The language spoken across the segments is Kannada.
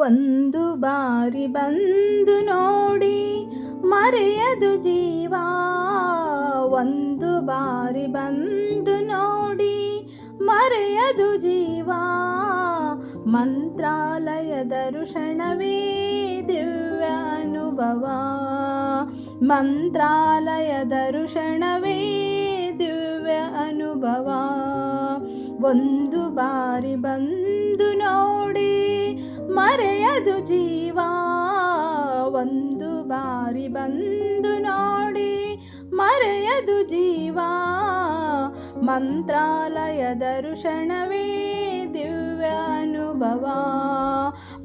ಒಂದು ಬಾರಿ ಬಂದು ನೋಡಿ ಮರೆಯದು ಜೀವ. ಒಂದು ಬಾರಿ ಬಂದು ನೋಡಿ ಮರೆಯದು ಜೀವ. ಅನುಭವ ಮಂತ್ರಾಲಯದ ಋಷಣವೇ ದಿವ್ಯ ಅನುಭವ ಒಂದು ಬಾರಿ ಬಂದು ನೋಡಿ ಮರೆಯದು ಜೀವ. ಒಂದು ಬಾರಿ ಬಂದು ನೋಡಿ ಮರೆಯದು ಜೀವ. ಮಂತ್ರಾಲಯ ಋಷಣವೇ ದಿವ್ಯ ಅನುಭವ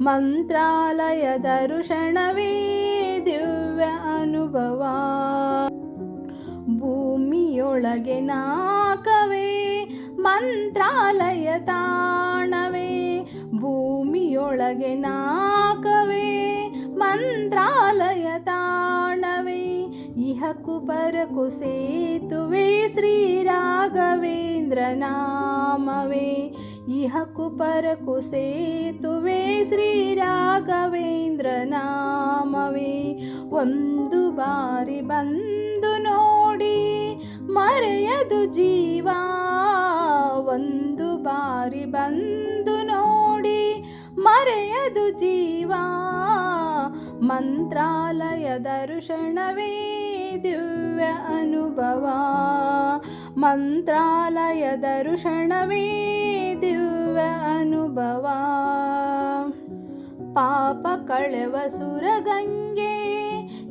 ಮಂತ್ರಾಲಯದ ಋಷಣವೇ ದಿವ್ಯ ಅನುಭವ ಭೂಮಿಯೊಳಗೆ ನಾಕವೇ, ಮಂತ್ರಾಲಯ ತಾಣವೇ. ಭೂಮಿಯೊಳಗೆ ನಾಕವೇ, ಮಂತ್ರಾಲಯ ತಾಣವೇ. ಇಹಕು ಬರಕು ಸೇತುವೆ ಶ್ರೀರಾಘವೇಂದ್ರ ನಾಮವೇ ಇಹಕು ಪರಕು ಸೇತುವೆ ಶ್ರೀರಾಘವೇಂದ್ರ ನಾಮವೇ ಒಂದು ಬಾರಿ ಬಂದು ನೋಡಿ ಮರೆಯದು ಜೀವ ಒಂದು ಬಾರಿ ಬಂದು ನೋಡಿ ಮರೆಯದು ಜೀವ ಮಂತ್ರಾಲಯದ ದಿವ್ಯ ಅನುಭವ. ಮಂತ್ರಾಲಯದ ದಿವ್ಯ ಅನುಭವ. ಪಾಪ ಕಳೆವ ಸುರಗಂಗೆ,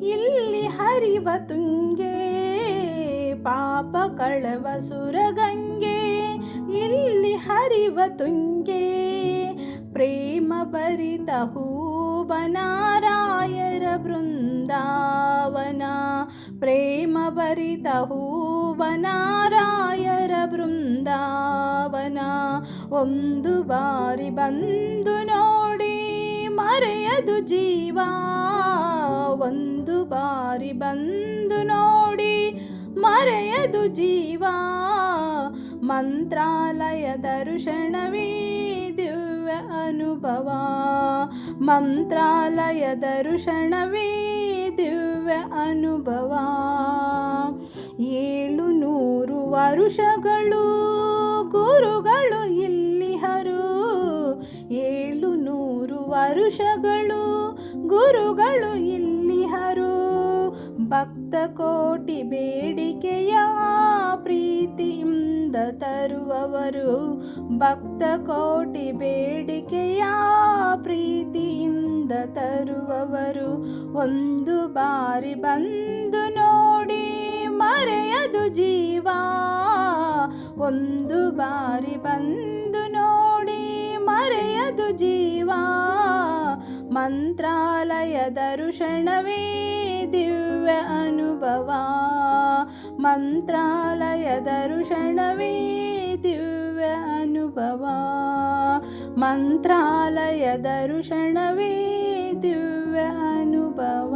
ಇಲ್ಲಿ ಹರಿವ ತುಂಗೆ. ಪಾಪ ಕಳೆವ ಸುರಗಂಗೆ, ಇಲ್ಲಿ ಹರಿವ ತುಂಗೆ. ಪ್ರೇಮ ಭರಿತ ಬೃಂದಾವನ ಪ್ರೇಮ ಭರಿತ ಹೂವನಾರಾಯರ ಬೃಂದಾವನ ಒಂದು ಬಾರಿ ಬಂದು ನೋಡಿ ಮರೆಯದು ಜೀವ, ಒಂದು ಬಾರಿ ಬಂದು ನೋಡಿ ಮರೆಯದು ಜೀವ. ಮಂತ್ರಾಲಯ ದರ್ಶನವೇ ದಿವ್ಯ ಅನುಭವ. ಮಂತ್ರಾಲಯದ ಋಷಣವೇ ದಿವ್ಯ ಅನುಭವ. ಏಳು ನೂರು ವರುಷಗಳು ಗುರುಗಳು ಇಲ್ಲಿಹರು ಏಳು ನೂರು ವರುಷಗಳು ಗುರುಗಳು ಇಲ್ಲಿ ಹರು. ಭಕ್ತ ಕೋಟಿ ಬೇಡಿಕೆಯ ಪ್ರೀತಿಯಿಂದ ತರುವವರು ಭಕ್ತ ಕೋಟಿ ಬೇಡಿಕೆಯ ಪ್ರೀತಿಯಿಂದ ತರುವವರು ಒಂದು ಬಾರಿ ಬಂದು ನೋಡಿ ಮರೆಯದು ಜೀವ. ಒಂದು ಬಾರಿ ಬಂದು ನೋಡಿ ಮರೆಯದು ಜೀವ. ಮಂತ್ರಾಲಯದ ಋಷಣವೇ ದಿವ್ಯ ಅನುಭವ ಮಂತ್ರಾಲಯದ ಋಷಣವೇ ದಿವ್ಯ ಅನುಭವ ಮಂತ್ರಾಲಯದ ಋಷಣವೇ ದಿವ್ಯ ಅನುಭವ